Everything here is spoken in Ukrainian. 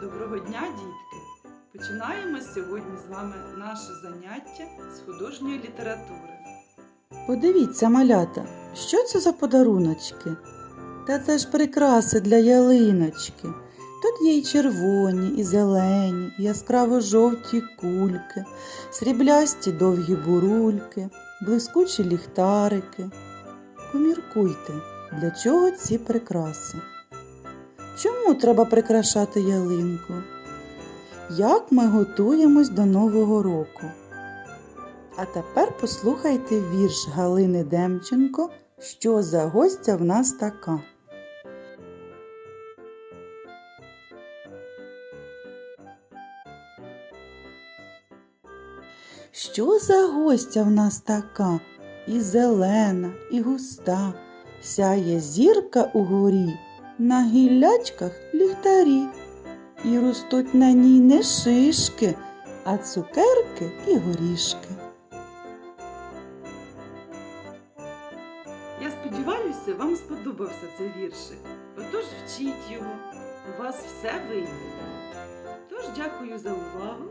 Доброго дня, дітки! Починаємо сьогодні з вами наше заняття з художньої літератури. Подивіться, малята, що це за подаруночки? Та це ж прикраси для ялиночки. Тут є і червоні, і зелені, і яскраво жовті кульки, сріблясті довгі бурульки, блискучі ліхтарики. Поміркуйте, для чого ці прикраси? Чому треба прикрашати ялинку? Як ми готуємось до Нового року? А тепер послухайте вірш Галини Демченко, що за гостя в нас така. Що за гостя в нас така? І зелена, і густа, сяє зірка угорі, на гіллячках ліхтарі, і ростуть на ній не шишки, а цукерки і горішки. Я сподіваюся, вам сподобався цей віршик. Отож вчіть його, у вас все вийде. Тож дякую за увагу